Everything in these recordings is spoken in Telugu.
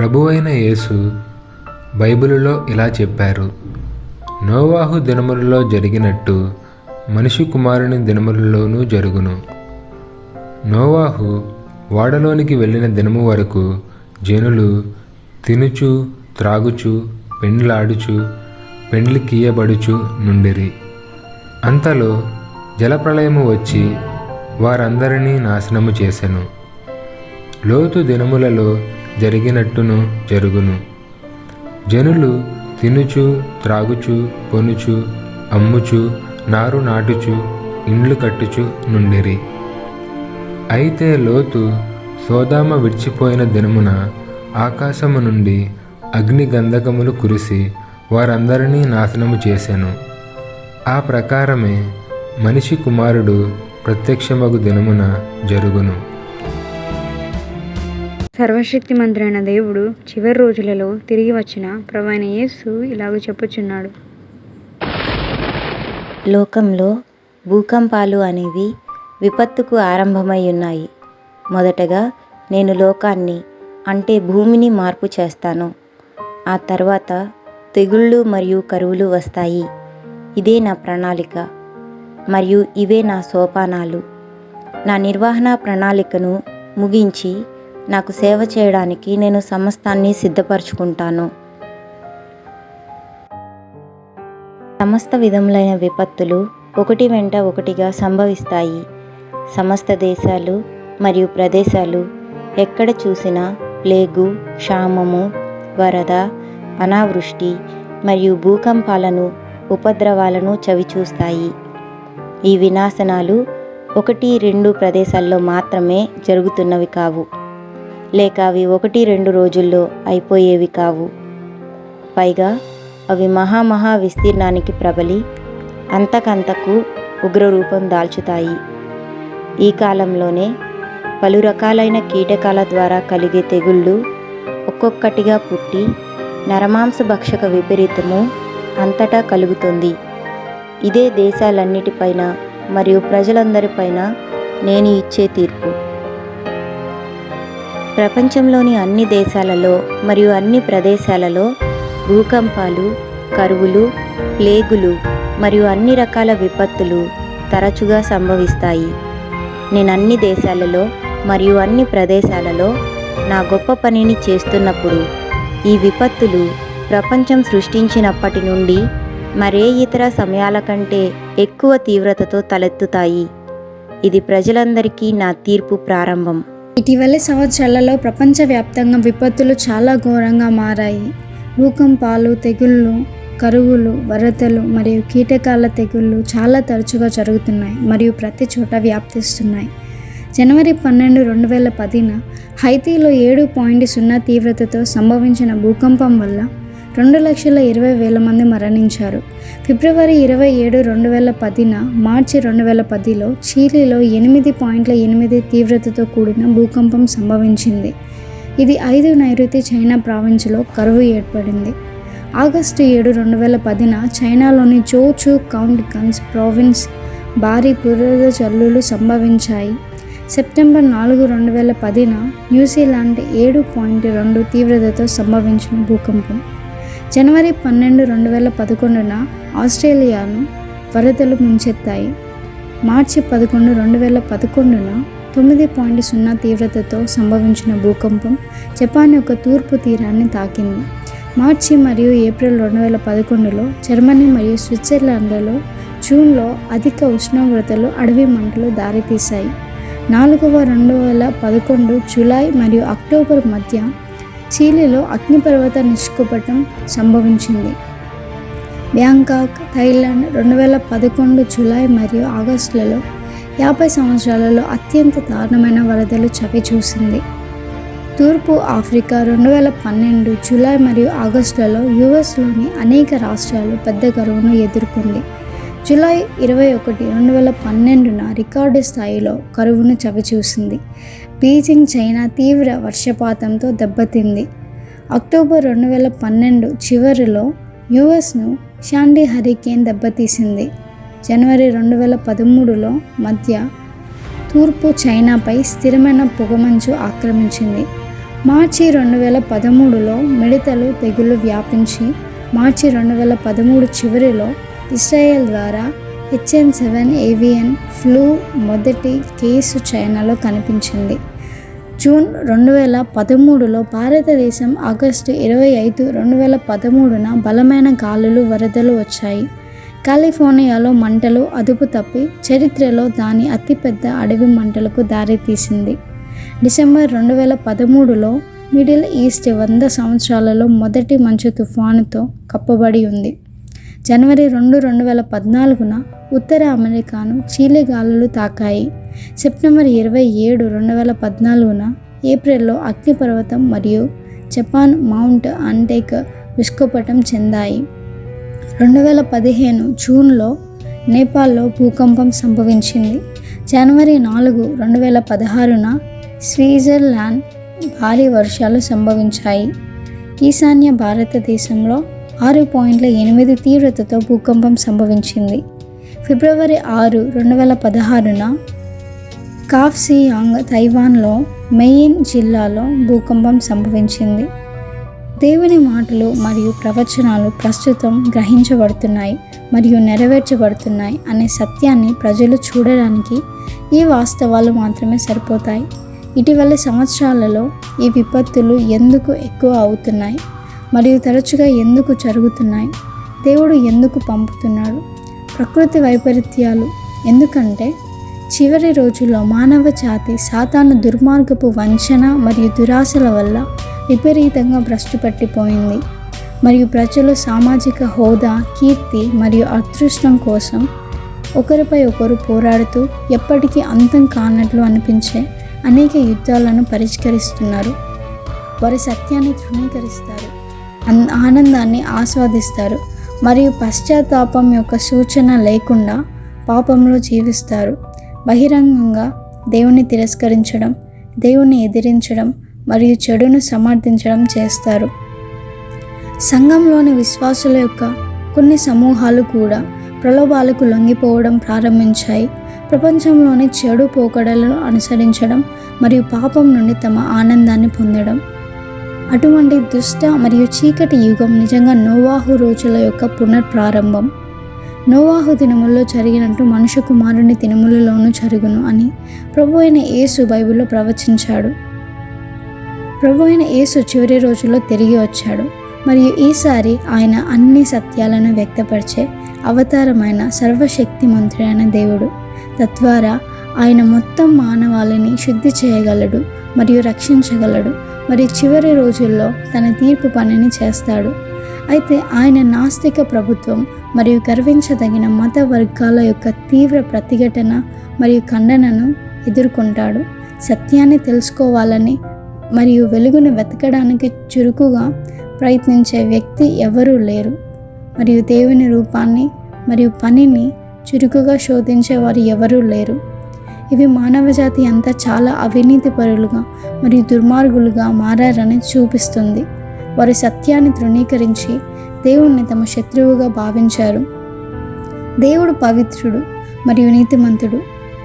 ప్రభువైన యేసు బైబిలులో ఇలా చెప్పారు. నోవాహు దినములలో జరిగినట్టు మనిషి కుమారుని దినములలోనూ జరుగును. నోవాహు వాడలోనికి వెళ్ళిన దినము వరకు జనులు తినుచు త్రాగుచు పెండ్లాడుచు పెండ్లి కీయబడుచు నుండిరి. అంతలో జలప్రళయము వచ్చి వారందరినీ నాశనము చేసెను. లోతు దినములలో జరిగినట్టును జరుగును. జనులు తినుచు త్రాగుచు కొనుచు అమ్ముచు నారు నాటుచు ఇండ్లు కట్టుచు నుండిరి. అయితే లోతు సోదామ విడిచిపోయిన దినమున ఆకాశము నుండి అగ్ని గంధకములు కురిసి వారందరినీ నాశనము చేశాను ఆ ప్రకారమే మనిషి కుమారుడు ప్రత్యక్షమగు దినమున జరుగును. సర్వశక్తి మంత్రైన దేవుడు చివరి రోజులలో తిరిగి వచ్చిన ప్రవాణ యేసు ఇలాగ చెప్పుచున్నాడు. లోకంలో భూకంపాలు అనేవి విపత్తుకు ఆరంభమై ఉన్నాయి. మొదటగా నేను లోకాన్ని అంటే భూమిని మార్పు చేస్తాను. ఆ తర్వాత తెగుళ్ళు మరియు కరువులు వస్తాయి. ఇదే నా ప్రణాళిక. మరియు ఇవే నా సోపానాలు. నా నిర్వహణ ప్రణాళికను ముగించి నాకు సేవ చేయడానికి నేను సమస్తాన్ని సిద్ధపరచుకుంటాను. సమస్త విధములైన విపత్తులు ఒకటి వెంట ఒకటిగా సంభవిస్తాయి. సమస్త దేశాలు మరియు ప్రదేశాలు ఎక్కడ చూసినా ప్లేగు క్షామము వరద అనావృష్టి మరియు భూకంపాలను ఉపద్రవాలను చవిచూస్తాయి. ఈ వినాశనాలు ఒకటి రెండు ప్రదేశాల్లో మాత్రమే జరుగుతున్నవి కావు. లేక అవి ఒకటి రెండు రోజుల్లో అయిపోయేవి కావు. పైగా అవి మహామహా విస్తీర్ణానికి ప్రబలి అంతకంతకు ఉగ్రరూపం దాల్చుతాయి. ఈ కాలంలోనే పలు రకాలైన కీటకాల ద్వారా కలిగే తెగుళ్ళు ఒక్కొక్కటిగా పుట్టి నరమాంస భక్షక విపరీతము అంతటా కలుగుతుంది. ఇదే దేశాలన్నిటిపైన మరియు ప్రజలందరిపైన నేను ఇచ్చే తీర్పు. ప్రపంచంలోని అన్ని దేశాలలో మరియు అన్ని ప్రదేశాలలో భూకంపాలు కరువులు ప్లేగులు మరియు అన్ని రకాల విపత్తులు తరచుగా సంభవిస్తాయి. నేను అన్ని దేశాలలో మరియు అన్ని ప్రదేశాలలో నా గొప్ప పనిని చేస్తున్నప్పుడు ఈ విపత్తులు ప్రపంచం సృష్టించినప్పటి నుండి మరే ఇతర సమయాల కంటే ఎక్కువ తీవ్రతతో తలెత్తుతాయి. ఇది ప్రజలందరికీ నా తీర్పు ప్రారంభం. ఇటీవలి సంవత్సరాలలో ప్రపంచవ్యాప్తంగా విపత్తులు చాలా ఘోరంగా మారాయి. భూకంపాలు తెగుళ్ళు కరువులు వరదలు మరియు కీటకాల తెగుళ్ళు చాలా తరచుగా జరుగుతున్నాయి మరియు ప్రతి చోట వ్యాప్తిస్తున్నాయి. జనవరి పన్నెండు రెండు వేల పదిన హైతీలో ఏడు పాయింట్ సున్నా తీవ్రతతో సంభవించిన భూకంపం వల్ల రెండు లక్షల ఇరవై వేల మంది మరణించారు. ఫిబ్రవరి ఇరవై ఏడు రెండు వేల పదిన మార్చి రెండు వేల పదిలో చీలీలో ఎనిమిది పాయింట్ల ఎనిమిది తీవ్రతతో కూడిన భూకంపం సంభవించింది. ఇది ఐదు నైరుతి చైనా ప్రావిన్స్లో కరువు ఏర్పడింది. ఆగస్టు ఏడు రెండు వేల పదిన చైనాలోని చోచు కౌంట్ గన్స్ ప్రావిన్స్ భారీ పురద చల్లులు సంభవించాయి. సెప్టెంబర్ నాలుగు రెండు వేల పదిన న్యూజిలాండ్ ఏడు పాయింట్ రెండు తీవ్రతతో సంభవించిన భూకంపం. జనవరి పన్నెండు రెండు వేల పదకొండున ఆస్ట్రేలియాను వరదలు ముంచెత్తాయి. మార్చి పదకొండు రెండు వేల పదకొండున తొమ్మిది పాయింట్ సున్నా తీవ్రతతో సంభవించిన భూకంపం జపాన్ యొక్క తూర్పు తీరాన్ని తాకింది. మార్చి మరియు ఏప్రిల్ రెండు వేల పదకొండులో జర్మనీ మరియు స్విట్జర్లాండ్లలో జూన్లో అధిక ఉష్ణోగ్రతలు అడవి మంటలు దారితీశాయి. నాలుగవ రెండు వేల పదకొండు జూలై మరియు అక్టోబర్ మధ్య చీలీలో అగ్నిపర్వత నిష్కుపటం సంభవించింది. బ్యాంకాక్ థైలాండ్ రెండు వేల పదకొండు జూలై మరియు ఆగస్టులలో యాభై సంవత్సరాలలో అత్యంత దారుణమైన వరదలు చవి చూసింది తూర్పు ఆఫ్రికా రెండు వేల పన్నెండు జూలై మరియు ఆగస్టులలో యుఎస్లోని అనేక రాష్ట్రాలు పెద్ద కరువును ఎదుర్కొంది. జూలై ఇరవై ఒకటి రెండు వేల పన్నెండున రికార్డు స్థాయిలో కరువును చవిచూసింది. బీజింగ్ చైనా తీవ్ర వర్షపాతంతో దెబ్బతింది. అక్టోబర్ రెండు వేల పన్నెండు చివరిలో యుఎస్ను షాండీ హరికేన్ దెబ్బతీసింది. జనవరి రెండు వేల పదమూడులో మధ్య తూర్పు చైనాపై స్థిరమైన పొగమంచు ఆక్రమించింది. మార్చి రెండు వేల పదమూడులో మిడతలు తెగులు వ్యాపించి మార్చి రెండు వేల పదమూడు చివరిలో ఇస్రాయెల్ ద్వారా హెచ్ఎన్ సెవెన్ ఏవియన్ ఫ్లూ మొదటి కేసు చైనాలో కనిపించింది. జూన్ రెండు వేల పదమూడులో భారతదేశం ఆగస్టు ఇరవై ఐదు రెండు వేల పదమూడున బలమైన గాలులు వరదలు వచ్చాయి. కాలిఫోర్నియాలో మంటలు అదుపు తప్పి చరిత్రలో దాని అతిపెద్ద అడవి మంటలకు దారితీసింది డిసెంబర్ రెండు వేల పదమూడులో మిడిల్ ఈస్ట్ వంద సంవత్సరాలలో మొదటి మంచు తుఫానుతో కప్పబడి ఉంది. జనవరి రెండు రెండు వేల పద్నాలుగున ఉత్తర అమెరికాను చీలి గాలులు తాకాయి. సెప్టెంబర్ ఇరవై ఏడు రెండు వేల పద్నాలుగున ఏప్రిల్లో అగ్నిపర్వతం మరియు జపాన్ మౌంట్ అంటేక్ విస్కోపటం చెందాయి. రెండు వేల పదిహేను జూన్లో నేపాల్లో భూకంపం సంభవించింది. జనవరి నాలుగు రెండు వేల పదహారున స్విట్జర్లాండ్ భారీ వర్షాలు సంభవించాయి. ఈశాన్య భారతదేశంలో ఆరు పాయింట్ల ఎనిమిది తీవ్రతతో భూకంపం సంభవించింది. ఫిబ్రవరి ఆరు రెండు వేల పదహారున కాఫ్సియాంగ్ తైవాన్లో మెయిన్ జిల్లాలో భూకంపం సంభవించింది. దేవుని మాటలు మరియు ప్రవచనాలు ప్రస్తుతం గ్రహించబడుతున్నాయి మరియు నెరవేర్చబడుతున్నాయి అనే సత్యాన్ని ప్రజలు చూడడానికి ఈ వాస్తవాలు మాత్రమే సరిపోతాయి. ఇటీవలి సంవత్సరాలలో ఈ విపత్తులు ఎందుకు ఎక్కువ అవుతున్నాయి? మరియు తరచుగా ఎందుకు జరుగుతున్నాయి? దేవుడు ఎందుకు పంపుతున్నాడు? ప్రకృతి వైపరీత్యాలు ఎందుకంటే చివరి రోజుల్లో మానవ జాతి సాతాను దుర్మార్గపు వంచన మరియు దురాశల వల్ల విపరీతంగా భ్రష్టు పట్టిపోయింది. మరియు ప్రజలు సామాజిక హోదా కీర్తి మరియు అదృష్టం కోసం ఒకరిపై ఒకరు పోరాడుతూ ఎప్పటికీ అంతం కానట్లు అనిపించే అనేక యుద్ధాలను పరిష్కరిస్తున్నారు. వారి సత్యాన్ని తృణీకరిస్తారు. ఆనందాన్ని ఆస్వాదిస్తారు మరియు పశ్చాత్తాపం యొక్క సూచన లేకుండా పాపంలో జీవిస్తారు. బహిరంగంగా దేవుని తిరస్కరించడం దేవుని ఎదిరించడం మరియు చెడును సమర్థించడం చేస్తారు. సంఘంలోని విశ్వాసుల యొక్క కొన్ని సమూహాలు కూడా ప్రలోభాలకు లొంగిపోవడం ప్రారంభించాయి. ప్రపంచంలోని చెడు పోకడలను అనుసరించడం మరియు పాపం నుండి తమ ఆనందాన్ని పొందడం అటువంటి దుష్ట మరియు చీకటి యుగం నిజంగా నోవాహు రోజుల యొక్క పునర్ప్రారంభం నోవాహు దినముల్లో జరిగినట్టు మనుషు కుమారుని దినములలోనూ జరుగును అని ప్రభు అయిన యేసు బైబిల్లో ప్రవచించాడు. ప్రభు అయిన యేసు చివరి రోజుల్లో తిరిగి వచ్చాడు. మరియు ఈసారి ఆయన అన్ని సత్యాలను వ్యక్తపరిచే అవతారమైన సర్వశక్తిమంతుడైన దేవుడు. తద్వారా ఆయన మొత్తం మానవాళిని శుద్ధి చేయగలడు మరియు రక్షించగలడు. మరియు చివరి రోజుల్లో తన తీర్పు పనిని చేస్తాడు. అయితే ఆయన నాస్తిక ప్రభుత్వం మరియు గర్వించదగిన మత వర్గాల యొక్క తీవ్ర ప్రతిఘటన మరియు ఖండనను ఎదుర్కొంటాడు. సత్యాన్ని తెలుసుకోవాలని మరియు వెలుగును వెతకడానికి చురుకుగా ప్రయత్నించే వ్యక్తి ఎవరూ లేరు. మరియు దేవుని రూపాన్ని మరియు పనిని చురుకుగా శోధించే వారు ఎవరూ లేరు. ఇవి మానవజాతి అంతా చాలా అవినీతి పరులుగా మరియు దుర్మార్గులుగా మారారని చూపిస్తుంది. వారి సత్యాన్ని తృణీకరించి దేవుణ్ణి తమ శత్రువుగా భావించారు. దేవుడు పవిత్రుడు మరియు నీతిమంతుడు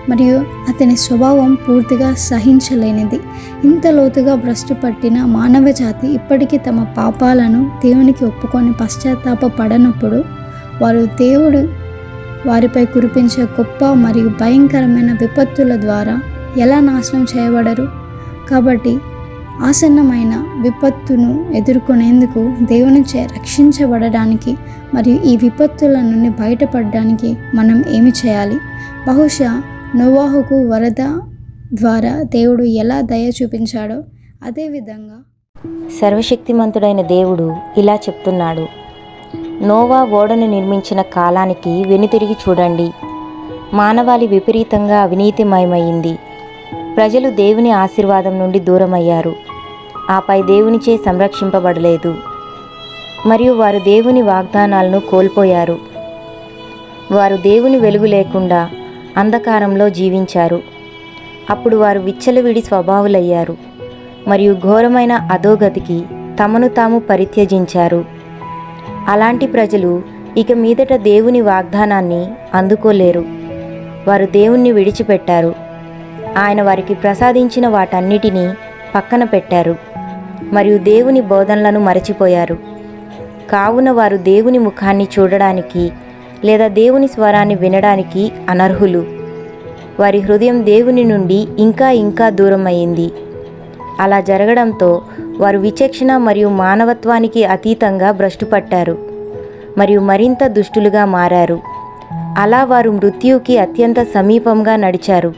మరియు అతని స్వభావం పూర్తిగా సహించలేనిది. ఇంత లోతుగా భ్రష్టుపట్టిన మానవ జాతి ఇప్పటికీ తమ పాపాలను దేవునికి ఒప్పుకొని పశ్చాత్తాప పడనప్పుడు వారు దేవుడు వారిపై కురిపించే గొప్ప మరియు భయంకరమైన విపత్తుల ద్వారా ఎలా నాశనం చేయబడరు? కాబట్టి ఆసన్నమైన విపత్తును ఎదుర్కొనేందుకు దేవునిచే రక్షించబడడానికి మరియు ఈ విపత్తుల నుండి బయటపడడానికి మనం ఏమి చేయాలి? బహుశా నోవాహుకు వరద ద్వారా దేవుడు ఎలా దయ చూపించాడో అదేవిధంగా సర్వశక్తిమంతుడైన దేవుడు ఇలా చెప్తున్నాడు. నోవా ఓడను నిర్మించిన కాలానికి వెనుతిరిగి చూడండి. మానవాళి విపరీతంగా అవినీతిమయమైంది. ప్రజలు దేవుని ఆశీర్వాదం నుండి దూరమయ్యారు. ఆపై దేవునిచే సంరక్షింపబడలేదు. మరియు వారు దేవుని వాగ్దానాలను కోల్పోయారు. వారు దేవుని వెలుగు లేకుండా అంధకారంలో జీవించారు. అప్పుడు వారు విచ్చలవిడి స్వభావులయ్యారు. మరియు ఘోరమైన అధోగతికి తమను తాము పరిత్యజించారు. అలాంటి ప్రజలు ఇక మీదట దేవుని వాగ్దానాన్ని అందుకోలేరు. వారు దేవుణ్ణి విడిచిపెట్టారు. ఆయన వారికి ప్రసాదించిన వాటన్నిటినీ పక్కన పెట్టారు. మరియు దేవుని బోధనలను మరచిపోయారు. కావున వారు దేవుని ముఖాన్ని చూడడానికి లేదా దేవుని స్వరాన్ని వినడానికి అనర్హులు. వారి హృదయం దేవుని నుండి ఇంకా ఇంకా దూరం అయింది అలా జరగడంతో వారు విచక్షణ మరియు మానవత్వానికి అతీతంగా భ్రష్టుపట్టారు మరియు మరింత దుష్టులుగా మారారు. అలా వారు మృత్యువుకి అత్యంత సమీపంగా నడిచారు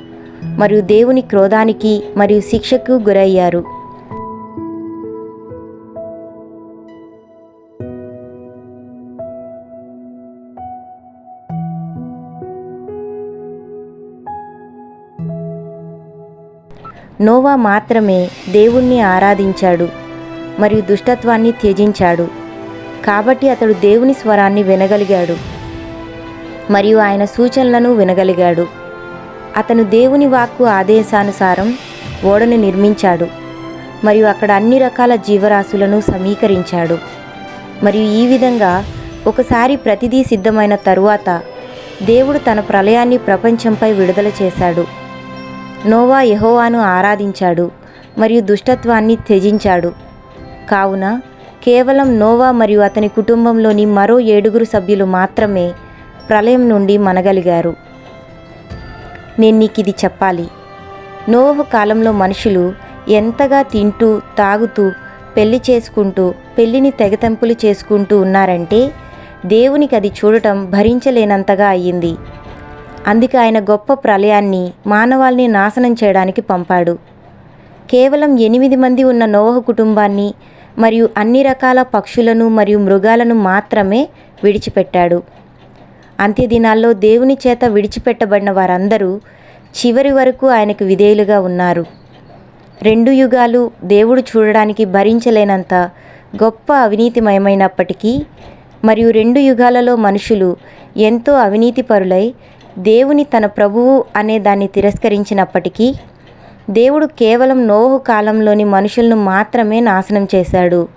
మరియు దేవుని క్రోధానికి మరియు శిక్షకు గురయ్యారు. నోవా మాత్రమే దేవుణ్ణి ఆరాధించాడు మరియు దుష్టత్వాన్ని త్యజించాడు. కాబట్టి అతడు దేవుని స్వరాన్ని వినగలిగాడు మరియు ఆయన సూచనలను వినగలిగాడు. అతను దేవుని వాక్కు ఆదేశానుసారం ఓడను నిర్మించాడు మరియు అక్కడ అన్ని రకాల జీవరాశులను సమీకరించాడు. మరియు ఈ విధంగా ఒకసారి ప్రతిదీ సిద్ధమైన తరువాత దేవుడు తన ప్రళయాన్ని ప్రపంచంపై విడుదల చేశాడు. నోవా యహోవాను ఆరాధించాడు మరియు దుష్టత్వాన్ని త్యజించాడు. కావున కేవలం నోవా మరియు అతని కుటుంబంలోని మరో ఏడుగురు సభ్యులు మాత్రమే ప్రళయం నుండి మనగలిగారు నేను నీకు ఇది చెప్పాలి. నోవహు కాలంలో మనుషులు ఎంతగా తింటూ తాగుతూ పెళ్ళి చేసుకుంటూ పెళ్ళిని తెగతెంపులు చేసుకుంటూ ఉన్నారంటే దేవునికి అది చూడటం భరించలేనంతగా అయ్యింది. అందుకే ఆయన గొప్ప ప్రళయాన్ని మానవాల్ని నాశనం చేయడానికి పంపాడు. కేవలం ఎనిమిది మంది ఉన్న నోహ కుటుంబాన్ని మరియు అన్ని రకాల పక్షులను మరియు మృగాలను మాత్రమే విడిచిపెట్టాడు. అంత్యదినాల్లో దేవుని చేత విడిచిపెట్టబడిన వారందరూ చివరి వరకు ఆయనకు విధేయులుగా ఉన్నారు. రెండు యుగాలు దేవుడు చూడడానికి భరించలేనంత గొప్ప అవినీతిమయమైనప్పటికీ మరియు రెండు యుగాలలో మనుషులు ఎంతో అవినీతిపరులై దేవుని తన ప్రభువు అనే దాన్ని తిరస్కరించినప్పటికీ దేవుడు కేవలం నోహు కాలంలోని మనుషులను మాత్రమే నాశనం చేశాడు.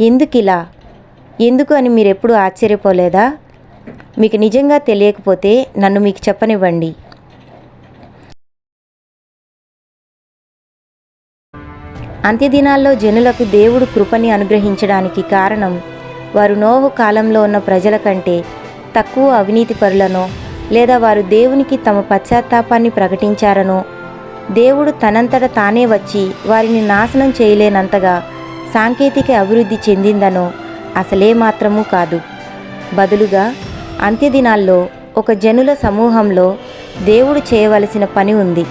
ఎందుకిలా? ఎందుకు అని మీరు ఎప్పుడు ఆశ్చర్యపోలేదా? మీకు నిజంగా తెలియకపోతే నన్ను మీకు చెప్పనివ్వండి. అంత్యదినాల్లో జనులకు దేవుడు కృపని అనుగ్రహించడానికి కారణం వారు నోహు కాలంలో ఉన్న ప్రజల కంటే తక్కువ అవినీతిపరులను లేదా వారు దేవునికి తమ పశ్చాత్తాపాన్ని ప్రకటించారనో దేవుడు తనంతట తానే వచ్చి వారిని నాశనం చేయలేనంతగా సాంకేతిక అభివృద్ధి చెందిందనో అసలే మాత్రమూ కాదు. బదులుగా అంత్యదినాల్లో ఒక జనుల సమూహంలో దేవుడు చేయవలసిన పని ఉంది.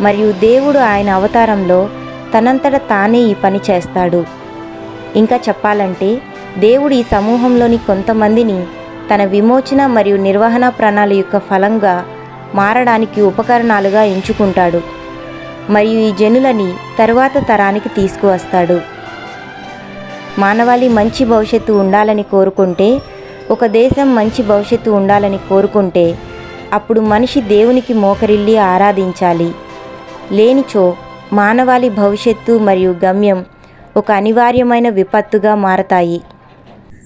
మరియు దేవుడు ఆయన అవతారంలో తనంతట తానే ఈ పని చేస్తాడు. ఇంకా చెప్పాలంటే దేవుడు ఈ సమూహంలోని కొంతమందిని తన విమోచన మరియు నిర్వహణ ప్రణాళిక యొక్క ఫలంగా మారడానికి ఉపకరణాలుగా ఎంచుకుంటాడు మరియు ఈ జనులని తరువాత తరానికి తీసుకువస్తాడు. మానవాళి మంచి భవిష్యత్తు ఉండాలని కోరుకుంటే ఒక దేశం మంచి భవిష్యత్తు ఉండాలని కోరుకుంటే అప్పుడు మనిషి దేవునికి మోకరిల్లి ఆరాధించాలి. లేనిచో మానవాళి భవిష్యత్తు మరియు గమ్యం ఒక అనివార్యమైన విపత్తుగా మారతాయి.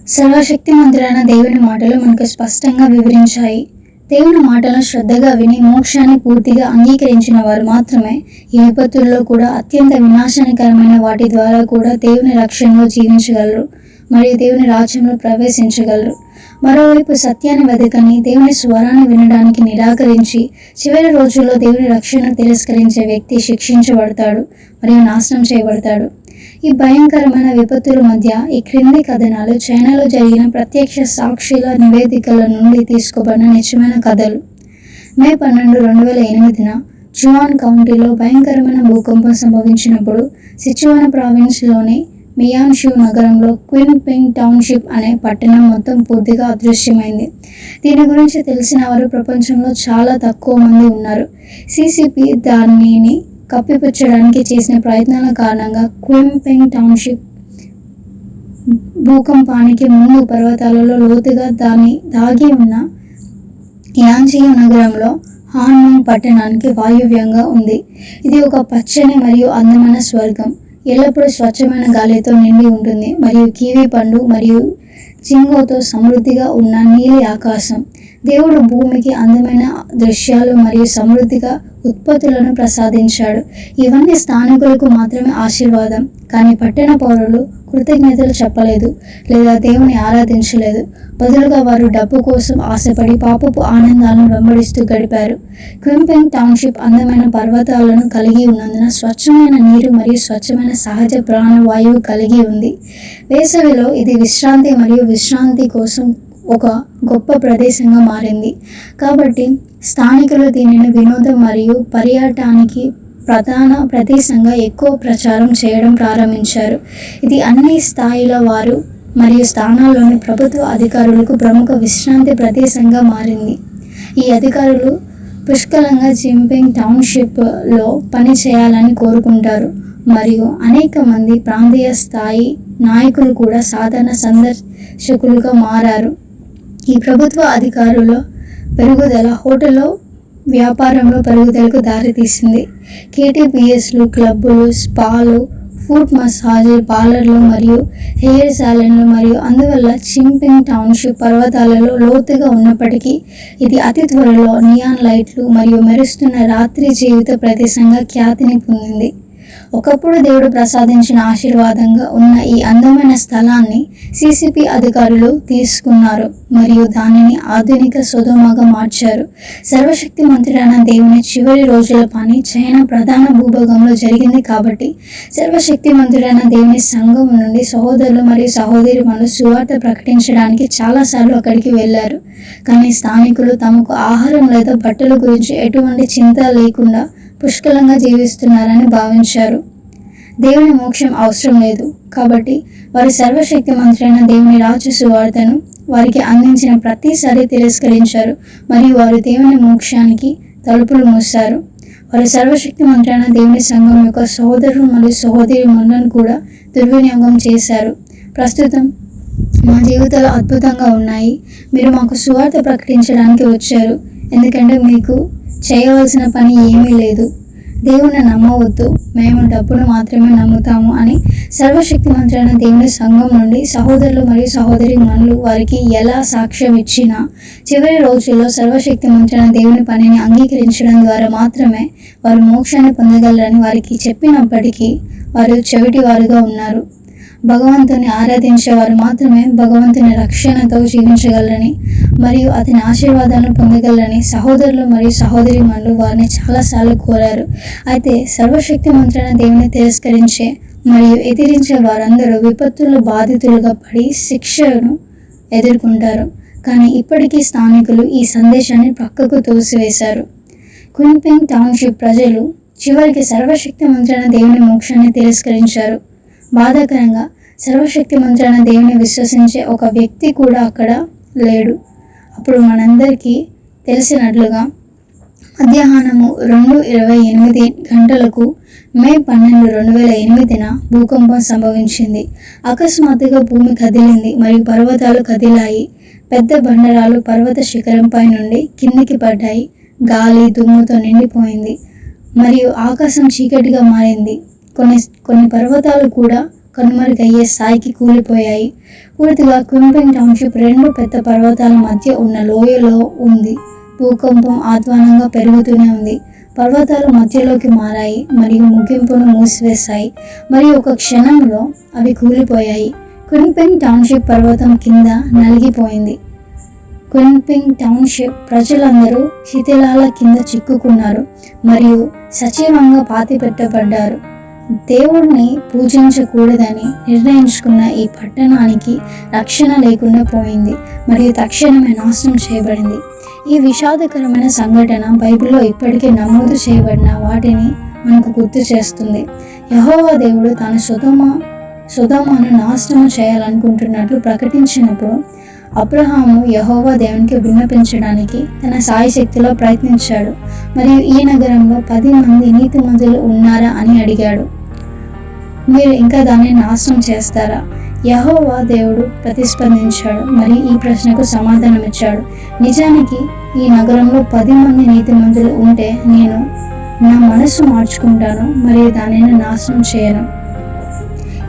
సర్వశక్తి సర్వశక్తిమంతుడైన దేవుని మాటలు మనకు స్పష్టంగా వివరించాయి. దేవుని మాటలను శ్రద్ధగా విని మోక్షాన్ని పూర్తిగా అంగీకరించిన వారు మాత్రమే ఈ విపత్తుల్లో కూడా అత్యంత వినాశనకరమైన వాటి ద్వారా కూడా దేవుని రక్షణలో జీవించగలరు మరియు దేవుని రాజ్యంలో ప్రవేశించగలరు. మరోవైపు సత్యాన్ని వెతకని దేవుని స్వరాన్ని వినడానికి నిరాకరించి చివరి రోజుల్లో దేవుని రక్షణ తిరస్కరించే వ్యక్తి శిక్షించబడతాడు మరియు నాశనం చేయబడతాడు. ఈ భయంకరమైన విపత్తుల మధ్య ఈ క్రింది కథనాలు చైనాలో జరిగిన ప్రత్యక్ష సాక్షుల నివేదికల నుండి తీసుకోబడిన నిజమైన కథలు. మే పన్నెండు రెండు వేల ఎనిమిదిన జువాన్ కౌంటీలో భయంకరమైన భూకంపం సంభవించినప్పుడు సిచువాన్ ప్రావిన్స్లోని మియాన్షూ నగరంలో క్విన్ పింగ్ టౌన్షిప్ అనే పట్టణం మొత్తం పూర్తిగా అదృశ్యమైంది. దీని గురించి తెలిసిన వారు ప్రపంచంలో చాలా తక్కువ మంది ఉన్నారు. సిసిపి దానిని కప్పిపుచ్చడానికి చేసిన ప్రయత్నాల కారణంగా క్వింపెంగ్ టౌన్షిప్ భూకంపానికి ముందు పర్వతాలలో లోతుగా దాని దాగి ఉన్న యాంజియో నగరంలో హాన్మాంగ్ పట్టణానికి వాయువ్యంగా ఉంది. ఇది ఒక పచ్చని మరియు అందమైన స్వర్గం. ఎల్లప్పుడూ స్వచ్ఛమైన గాలితో నిండి ఉంటుంది. మరియు కీవీ పండు మరియు జింగోతో సమృద్ధిగా ఉన్న నీలి ఆకాశం. దేవుడు భూమికి అందమైన దృశ్యాలు మరియు సమృద్ధిగా ఉత్పత్తులను ప్రసాదించాడు. ఇవన్నీ స్థానికులకు మాత్రమే ఆశీర్వాదం కానీ పట్టణ పౌరులు కృతజ్ఞతలు చెప్పలేదు లేదా దేవుని ఆరాధించలేదు. బదులుగా వారు డబ్బు కోసం ఆశపడి పాపపు ఆనందాలను వెంబడిస్తూ గడిపారు. క్వింపెంగ్ టౌన్షిప్ అందమైన పర్వతాలను కలిగి ఉన్నందున స్వచ్ఛమైన నీరు మరియు స్వచ్ఛమైన సహజ ప్రాణవాయువు కలిగి ఉంది. వేసవిలో ఇది విశ్రాంతి మరియు విశ్రాంతి కోసం ఒక గొప్ప ప్రదేశంగా మారింది. కాబట్టి స్థానికులు దీనిని వినోదం మరియు పర్యాటానికి ప్రధాన ప్రదేశంగా ఎక్కువ ప్రచారం చేయడం ప్రారంభించారు. ఇది అన్ని స్థాయిల వారు మరియు స్థానాల్లోని ప్రభుత్వ అధికారులకు ప్రముఖ విశ్రాంతి ప్రదేశంగా మారింది. ఈ అధికారులు పుష్కలంగా జింపింగ్ టౌన్షిప్లో పని చేయాలని కోరుకుంటారు. మరియు అనేక మంది ప్రాంతీయ స్థాయి నాయకులు కూడా సాధారణ సందర్శకులుగా మారారు. ఈ ప్రభుత్వ అధికారుల పెరుగుదల హోటల్లో వ్యాపారంలో పెరుగుదలకు దారితీసింది. కేటీపీఎస్లు క్లబ్బులు స్పాలు ఫుడ్ మసాజ్ పార్లర్లు మరియు హెయిర్ సాలన్లు మరియు అందువల్ల చింపింగ్ టౌన్షిప్ పర్వతాలలో లోతుగా ఉన్నప్పటికీ ఇది అతి త్వరలో నియాన్ లైట్లు మరియు మెరుస్తున్న రాత్రి జీవిత ప్రదేశంగా ఖ్యాతిని పొందింది. ఒకప్పుడు దేవుడు ప్రసాదించిన ఆశీర్వాదంగా ఉన్న ఈ అందమైన స్థలాన్ని సిసిపి అధికారులు తీసుకున్నారు మరియు దానిని ఆధునిక సుధమగా మార్చారు. సర్వశక్తి మంత్రులైన దేవుని చివరి రోజుల పని చైనా ప్రధాన భూభాగంలో జరిగింది కాబట్టి సర్వశక్తి మంత్రులైన దేవుని సంఘం నుండి సహోదరులు మరియు సహోదరి వాళ్ళు సువార్త ప్రకటించడానికి చాలాసార్లు అక్కడికి వెళ్ళారు. కానీ స్థానికులు తమకు ఆహారం లేదా బట్టల గురించి ఎటువంటి చింత లేకుండా పుష్కలంగా జీవిస్తున్నారని భావించారు. దేవుని మోక్షం అవసరం లేదు. కాబట్టి వారు సర్వశక్తి మంత్రైన దేవుని రాజు సువార్తను వారికి అందించిన ప్రతిసారి తిరస్కరించారు. మరియు వారు దేవుని మోక్షానికి తలుపులు మూశారు. వారు సర్వశక్తి మంత్రైన దేవుని సంఘం యొక్క సహోదరులు మరియు సహోదరి మనులను కూడా దుర్వినియోగం చేశారు. ప్రస్తుతం మా జీవితాలు అద్భుతంగా ఉన్నాయి. మీరు మాకు సువార్త ప్రకటించడానికి వచ్చారు. ఎందుకంటే మీకు చేయవలసిన పని ఏమీ లేదు. దేవుణ్ణి నమ్మవద్దు. మేము డబ్బును మాత్రమే నమ్ముతాము అని సర్వశక్తి మంత్రైన దేవుని సంఘం నుండి సహోదరులు మరియు సహోదరి మనులు వారికి ఎలా సాక్ష్యం ఇచ్చినా చివరి రోజుల్లో సర్వశక్తి మంత్రైన దేవుని పనిని అంగీకరించడం ద్వారా మాత్రమే వారు మోక్షాన్ని పొందగలరని వారికి చెప్పినప్పటికీ వారు చెవిటి వారుగా ఉన్నారు. భగవంతుని ఆరాధించేవారు మాత్రమే భగవంతుని రక్షణతో జీవించగలరని మరియు అతని ఆశీర్వాదాలను పొందగలరని సహోదరులు మరియు సహోదరి మనులు వారిని చాలాసార్లు కోరారు. అయితే సర్వశక్తి మంత్రణ దేవుని తిరస్కరించే మరియు ఎదిరించే వారందరూ విపత్తుల బాధితులుగా పడి శిక్షను ఎదుర్కొంటారు. కానీ ఇప్పటికీ స్థానికులు ఈ సందేశాన్ని పక్కకు తోసివేశారు. క్విన్పింగ్ టౌన్షిప్ ప్రజలు చివరికి సర్వశక్తి మంత్రణ దేవుని మోక్షాన్ని తిరస్కరించారు. బాధాకరంగా సర్వశక్తి మంత్రైన దేవుని విశ్వసించే ఒక వ్యక్తి కూడా అక్కడ లేడు. అప్పుడు మనందరికీ తెలిసినట్లుగా మధ్యాహ్నము రెండు ఇరవై ఎనిమిది గంటలకు మే పన్నెండు రెండు వేల ఎనిమిదిన భూకంపం సంభవించింది. అకస్మాత్తుగా భూమి కదిలింది మరియు పర్వతాలు కదిలాయి. పెద్ద బండరాలు పర్వత శిఖరంపై నుండి కిందికి పడ్డాయి. గాలి దుమ్ముతో నిండిపోయింది మరియు ఆకాశం చీకటిగా మారింది. కొన్ని కొన్ని పర్వతాలు కూడా కనుమరుగయ్యే స్థాయికి కూలిపోయాయి. పూర్తిగా క్వింపింగ్ టౌన్షిప్ రెండు పెద్ద పర్వతాల మధ్య ఉన్న లోయలో ఉంది. భూకంపం ఆధ్వానంగా పెరుగుతూనే ఉంది. పర్వతాలు మధ్యలోకి మారాయి మరియు ముగింపును మూసివేశాయి. మరియు ఒక క్షణంలో అవి కూలిపోయాయి. క్విన్పింగ్ టౌన్షిప్ పర్వతం కింద నలిగిపోయింది. క్విన్పింగ్ టౌన్షిప్ ప్రజలందరూ శిథిలాల కింద చిక్కుకున్నారు మరియు సజీవంగా పాతిపెట్టబడ్డారు. దేవుడిని పూజించకూడదని నిర్ణయించుకున్న ఈ పట్టణానికి రక్షణ లేకుండా పోయింది. మరియు తక్షణమే నాశనం చేయబడింది. ఈ విషాదకరమైన సంఘటన బైబిల్లో ఇప్పటికే నమోదు చేయబడిన వాటిని మనకు గుర్తు చేస్తుంది. యహోవా దేవుడు తన సుధమ సుధమను నాశనం చేయాలనుకుంటున్నట్లు ప్రకటించినప్పుడు అబ్రహాము యహోవా దేవునికి విన్నపించడానికి తన సాయశక్తిలో ప్రయత్నించాడు. మరియు ఈ నగరంలో పది మంది నీతిమంతులు ఉన్నారా అని అడిగాడు. మీరు ఇంకా దాన్ని నాశనం చేస్తారా? యహోవా దేవుడు ప్రతిస్పందించాడు. మరియు ఈ ప్రశ్నకు సమాధానం ఇచ్చాడు నిజానికి ఈ నగరంలో పది మంది నీతిమంతులు ఉంటే నేను నా మనసు మార్చుకుంటాను మరియు దానిని నాశనం చేయను.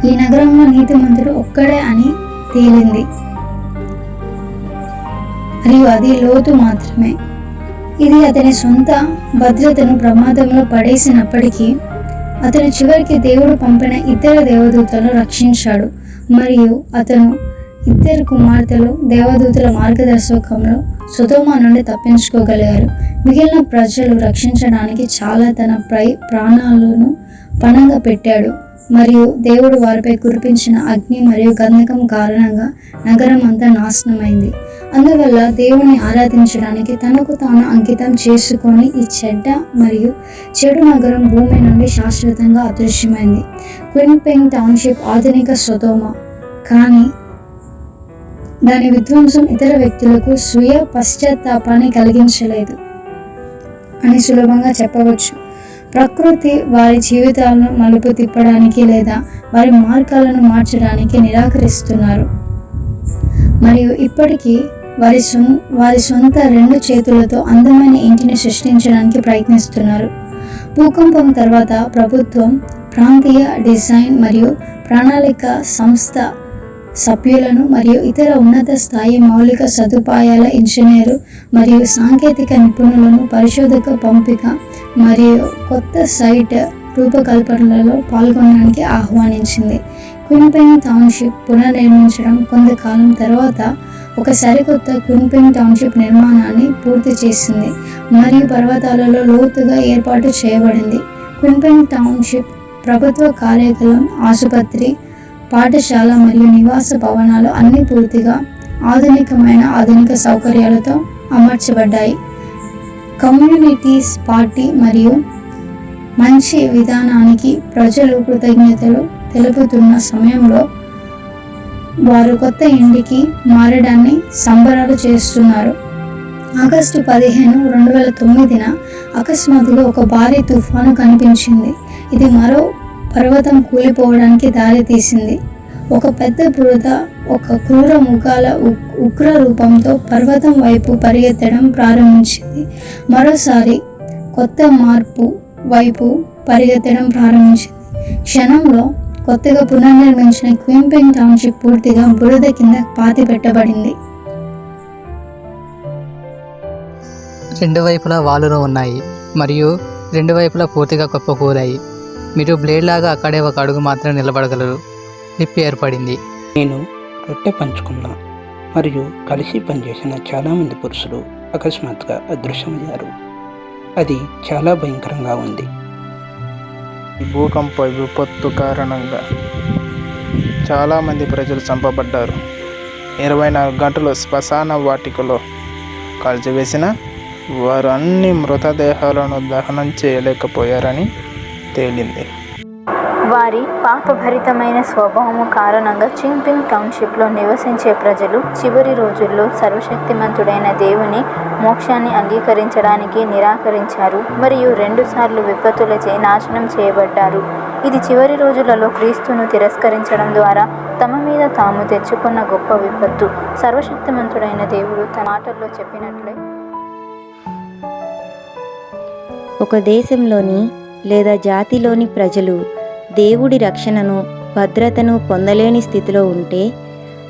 ఈ నగరంలో నీతిమంతుడు ఒక్కడే అని తేలింది. మరియు అది లోతు మాత్రమే. ఇది అతని సొంత భద్రతను ప్రమాదంలో పడేసినప్పటికీ అతను చివరికి దేవుడు పంపిన ఇతర దేవదూతలను రక్షించాడు. మరియు అతను ఇద్దరు కుమార్తెలు దేవదూతల మార్గదర్శకంలో సుధోమ నుండి తప్పించుకోగలిగారు. మిగిలిన ప్రజలు రక్షించడానికి చాలా తన ప్రై ప్రాణాలను పణంగా పెట్టాడు. మరియు దేవుడు వారిపై కురిపించిన అగ్ని మరియు గంధకం కారణంగా నగరం అంతా నాశనమైంది. అందువల్ల దేవుని ఆరాధించడానికి తనకు తాను అంకితం చేసుకొని ఈ చెడ్డ మరియు చెడు నగరం భూమి నుండి శాశ్వతంగా అదృశ్యమైంది. క్విన్పెంగ్ టౌన్షిప్ ఆధునిక సొదోమ. కానీ దాని విధ్వంసం ఇతర వ్యక్తులకు స్వీయ పశ్చాత్తాపాన్ని కలిగించలేదు అని సులభంగా చెప్పవచ్చు. ప్రకృతి వారి జీవితాలను మలుపు తిప్పడానికి లేదా వారి మార్గాలను మార్చడానికి నిరాకరిస్తున్నారు. మరియు ఇప్పటికీ వారి సొం వారి సొంత రెండు చేతులతో అందమైన ఇంటిని సృష్టించడానికి ప్రయత్నిస్తున్నారు. భూకంపం తర్వాత ప్రభుత్వం ప్రాంతీయ డిజైన్ మరియు ప్రణాళిక సంస్థ సభ్యులను మరియు ఇతర ఉన్నత స్థాయి మౌలిక సదుపాయాల ఇంజనీరు మరియు సాంకేతిక నిపుణులను పరిశోధక పంపిక మరియు కొత్త సైట్ రూపకల్పనలలో పాల్గొనడానికి ఆహ్వానించింది. క్విన్పెంగ్ టౌన్షిప్ పునర్నిర్మించడం కొంతకాలం తర్వాత ఒక సరికొత్త క్విన్పెంగ్ టౌన్షిప్ నిర్మాణాన్ని పూర్తి చేసింది మరియు పర్వతాలలో లోతుగా ఏర్పాటు చేయబడింది. క్విన్పెంగ్ టౌన్షిప్ ప్రభుత్వ కార్యకలాపం ఆసుపత్రి పాఠశాల మరియు నివాస భవనాలు అన్ని పూర్తిగా ఆధునికమైన ఆధునిక సౌకర్యాలతో అమర్చబడ్డాయి. కమ్యూనిటీస్ పార్టీ మరియు మంచి విధానానికి ప్రజలు కృతజ్ఞతలు తెలుపుతున్న సమయంలో వారు కొత్త ఇంటికి మారడాన్ని సంబరాలు చేస్తున్నారు. ఆగస్టు పదిహేను రెండు వేల తొమ్మిదిన అకస్మాత్తుగా ఒక భారీ తుఫాను కనిపించింది. ఇది మరో పర్వతం కూలిపోవడానికి దారి తీసింది. ఒక పెద్ద బురద ఒక క్రూర ముఖాల ఉ- ఉగ్ర రూపంతో పర్వతం వైపు పరిగెత్తడం ప్రారంభించింది. మరోసారి కొత్త మార్పు వైపు పరిగెత్తడం ప్రారంభించింది. క్షణంలో కొత్తగా పునర్నిర్మించిన క్వింపింగ్ టౌన్షిప్ పూర్తిగా బురద కింద పాతి పెట్టబడింది. రెండు వైపులా వాలులు ఉన్నాయి మరియు రెండు వైపులా పూర్తిగా కుప్పకూలాయి. మీరు బ్లేడ్ లాగా అక్కడే ఒక అడుగు మాత్రం నిలబడగలరు. లిప్ ఏర్పడింది. నేను రొట్టె పంచుకున్నా. మరియు కలిసి పనిచేసిన చాలామంది పురుషులు అకస్మాత్తుగా అదృశ్యమయ్యారు. అది చాలా భయంకరంగా ఉంది. భూకంప విపత్తు కారణంగా చాలామంది ప్రజలు చంపబడ్డారు. ఇరవై నాలుగు గంటలు శ్మశాన వాటికలో కాల్చివేసిన వారు అన్ని మృతదేహాలను దహనం చేయలేకపోయారని తేలింది. వారి పాపభరితమైన స్వభావము కారణంగా చింగ్పింగ్ టౌన్షిప్లో నివసించే ప్రజలు చివరి రోజుల్లో సర్వశక్తిమంతుడైన దేవుని మోక్షాన్ని అంగీకరించడానికి నిరాకరించారు మరియు రెండుసార్లు విపత్తులచే నాశనం చేయబడ్డారు. ఇది చివరి రోజులలో క్రీస్తును తిరస్కరించడం ద్వారా తమ మీద తాము తెచ్చుకున్న గొప్ప విపత్తు. సర్వశక్తిమంతుడైన దేవుడు తన మాటల్లో చెప్పినట్లే ఒక దేశంలోని లేదా జాతిలోని ప్రజలు దేవుడి రక్షణను భద్రతను పొందలేని స్థితిలో ఉంటే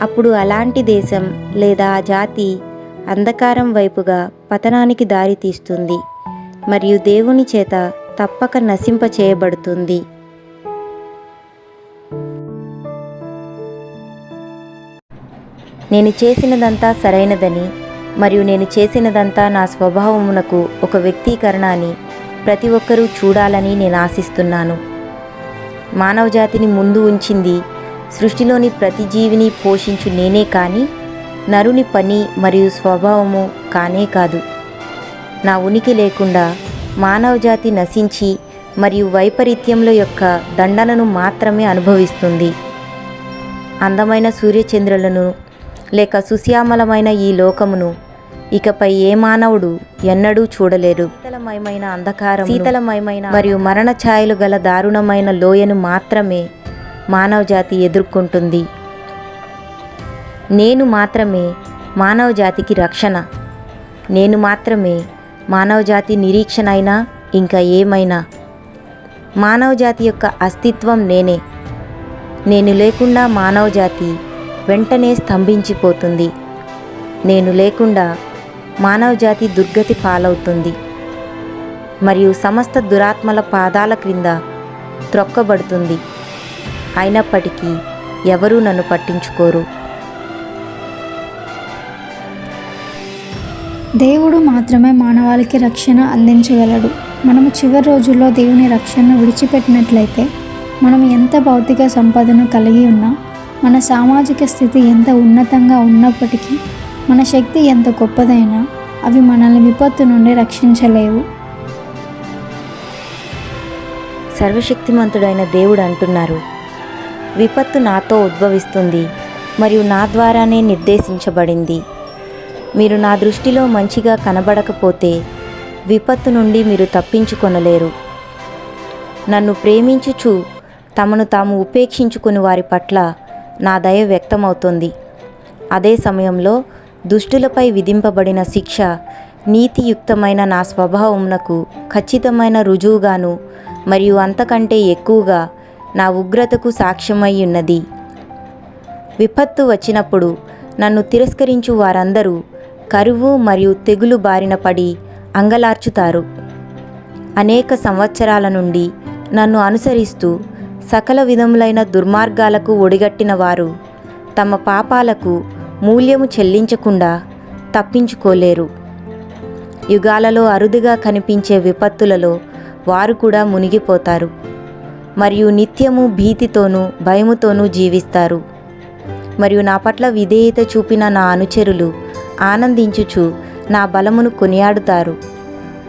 అప్పుడు అలాంటి దేశం లేదా ఆ జాతి అంధకారం వైపుగా పతనానికి దారి తీస్తుంది మరియు దేవుని చేత తప్పక నశింప చేయబడుతుంది. నేను చేసినదంతా సరైనదని మరియు నేను చేసినదంతా నా స్వభావమునకు ఒక వ్యక్తీకరణ అని ప్రతి ఒక్కరూ చూడాలని నేను ఆశిస్తున్నాను. మానవజాతిని ముందు ఉంచింది సృష్టిలోని ప్రతి జీవిని పోషించు నేనే కానీ నరుని పని మరియు స్వభావము కానే కాదు. నా ఉనికి లేకుండా మానవజాతి నశించి మరియు వైపరీత్యముల యొక్క దండనను మాత్రమే అనుభవిస్తుంది. అందమైన సూర్యచంద్రులను లేక సుశ్యామలమైన ఈ లోకమును ఇకపై ఏ మానవుడు ఎన్నడూ చూడలేరు. శీతలమయమైన అంధకారం శీతలమయమైన మరియు మరణ ఛాయలు గల దారుణమైన లోయను మాత్రమే మానవజాతి ఎదుర్కొంటుంది. నేను మాత్రమే మానవజాతికి రక్షణ. నేను మాత్రమే మానవజాతి నిరీక్షణ అయినా ఇంకా ఏమైనా? మానవజాతి యొక్క అస్తిత్వం నేనే. నేను లేకుండా మానవజాతి వెంటనే స్తంభించిపోతుంది. నేను లేకుండా మానవజాతి దుర్గతి పాలవుతుంది. మరియు సమస్త దురాత్మల పాదాల క్రింద త్రొక్కబడుతుంది. అయినప్పటికీ ఎవరూ నన్ను పట్టించుకోరు. దేవుడు మాత్రమే మానవాళికి రక్షణ అందించగలడు. మనము చివరి రోజుల్లో దేవుని రక్షణను విడిచిపెట్టినట్లయితే మనం ఎంత భౌతిక సంపదను కలిగి ఉన్నా మన సామాజిక స్థితి ఎంత ఉన్నతంగా ఉన్నప్పటికీ మన శక్తి ఎంత గొప్పదైనా అవి మనల్ని విపత్తు నుండి రక్షించలేవు. సర్వశక్తిమంతుడైన దేవుడు అంటున్నారు విపత్తు నాతో ఉద్భవిస్తుంది మరియు నా ద్వారానే నిర్దేశించబడింది. మీరు నా దృష్టిలో మంచిగా కనబడకపోతే విపత్తు నుండి మీరు తప్పించుకొనలేరు. నన్ను ప్రేమించుచు తమను తాము ఉపేక్షించుకుని వారి పట్ల నా దయ వ్యక్తమవుతుంది. అదే సమయంలో దుష్టులపై విధింపబడిన శిక్ష నీతియుక్తమైన నా స్వభావమునకు ఖచ్చితమైన రుజువుగాను మరియు అంతకంటే ఎక్కువగా నా ఉగ్రతకు సాక్ష్యమై ఉన్నది విపత్తు వచ్చినప్పుడు నన్ను తిరస్కరించు వారందరూ కరువు మరియు తెగులు బారిన పడి అంగలార్చుతారు. అనేక సంవత్సరాల నుండి నన్ను అనుసరిస్తూ సకల విధములైన దుర్మార్గాలకు ఒడిగట్టిన వారు తమ పాపాలకు మూల్యము చెల్లించకుండా తప్పించుకోలేరు. యుగాలలో అరుదుగా కనిపించే విపత్తులలో వారు కూడా మునిగిపోతారు. మరియు నిత్యము భీతితోనూ భయముతోనూ జీవిస్తారు. మరియు నా పట్ల విధేయత చూపిన నా అనుచరులు ఆనందించుచు నా బలమును కొనియాడుతారు.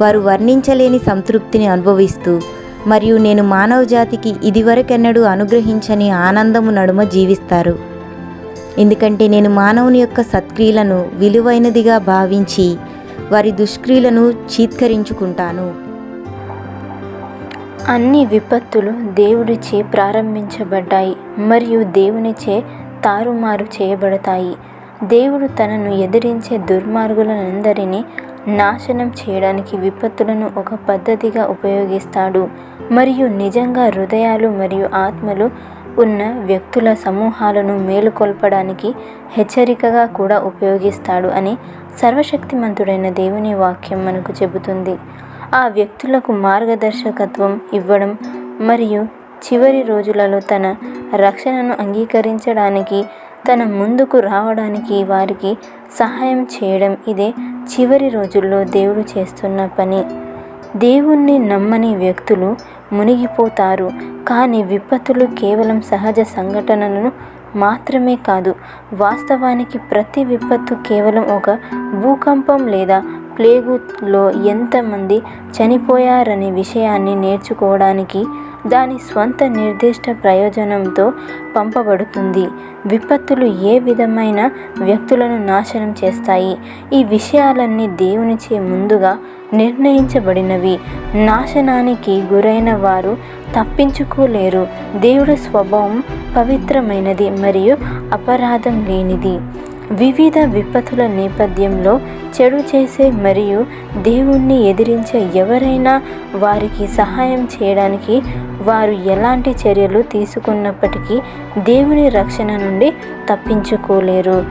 వారు వర్ణించలేని సంతృప్తిని అనుభవిస్తూ మరియు నేను మానవజాతికి ఇదివరకెన్నడూ అనుగ్రహించని ఆనందము నడుమ జీవిస్తారు. ఎందుకంటే నేను మానవుని యొక్క సత్క్రియలను విలువైనదిగా భావించి వారి దుష్క్రియలను చీత్కరించుకుంటాను. అన్ని విపత్తులు దేవుడిచే ప్రారంభించబడ్డాయి మరియు దేవునిచే తారుమారు చేయబడతాయి. దేవుడు తనను ఎదిరించే దుర్మార్గులనందరినీ నాశనం చేయడానికి విపత్తులను ఒక పద్ధతిగా ఉపయోగిస్తాడు. మరియు నిజంగా హృదయాలు మరియు ఆత్మలు ఉన్న వ్యక్తుల సమూహాలను మేలుకొల్పడానికి హెచ్చరికగా కూడా ఉపయోగిస్తాడు అని సర్వశక్తిమంతుడైన దేవుని వాక్యం మనకు చెబుతుంది. ఆ వ్యక్తులకు మార్గదర్శకత్వం ఇవ్వడం మరియు చివరి రోజులలో తన రక్షణను అంగీకరించడానికి తన ముందుకు రావడానికి వారికి సహాయం చేయడం ఇదే చివరి రోజుల్లో దేవుడు చేస్తున్న పని. దేవుణ్ణి నమ్మని వ్యక్తులు మునిగిపోతారు. కానీ విపత్తులు కేవలం సహజ సంఘటనలను మాత్రమే కాదు వాస్తవానికి ప్రతి విపత్తు కేవలం ఒక భూకంపం లేదా ప్లేగులో ఎంతమంది చనిపోయారనే విషయాన్ని నేర్చుకోవడానికి దాని స్వంత నిర్దిష్ట ప్రయోజనంతో పంపబడుతుంది. విపత్తులు ఏ విధమైన వ్యక్తులను నాశనం చేస్తాయి? ఈ విషయాలన్నీ దేవునిచే ముందుగా నిర్ణయించబడినవి. నాశనానికి గురైన వారు తప్పించుకోలేరు. దేవుడి స్వభావం పవిత్రమైనది మరియు అపరాధం లేనిది. వివిధ విపత్తుల నేపథ్యంలో చెడు చేసే మరియు దేవుణ్ణి ఎదిరించే ఎవరైనా వారికి సహాయం చేయడానికి వారు ఎలాంటి చర్యలు తీసుకున్నప్పటికీ దేవుని రక్షణ నుండి తప్పించుకోలేరు.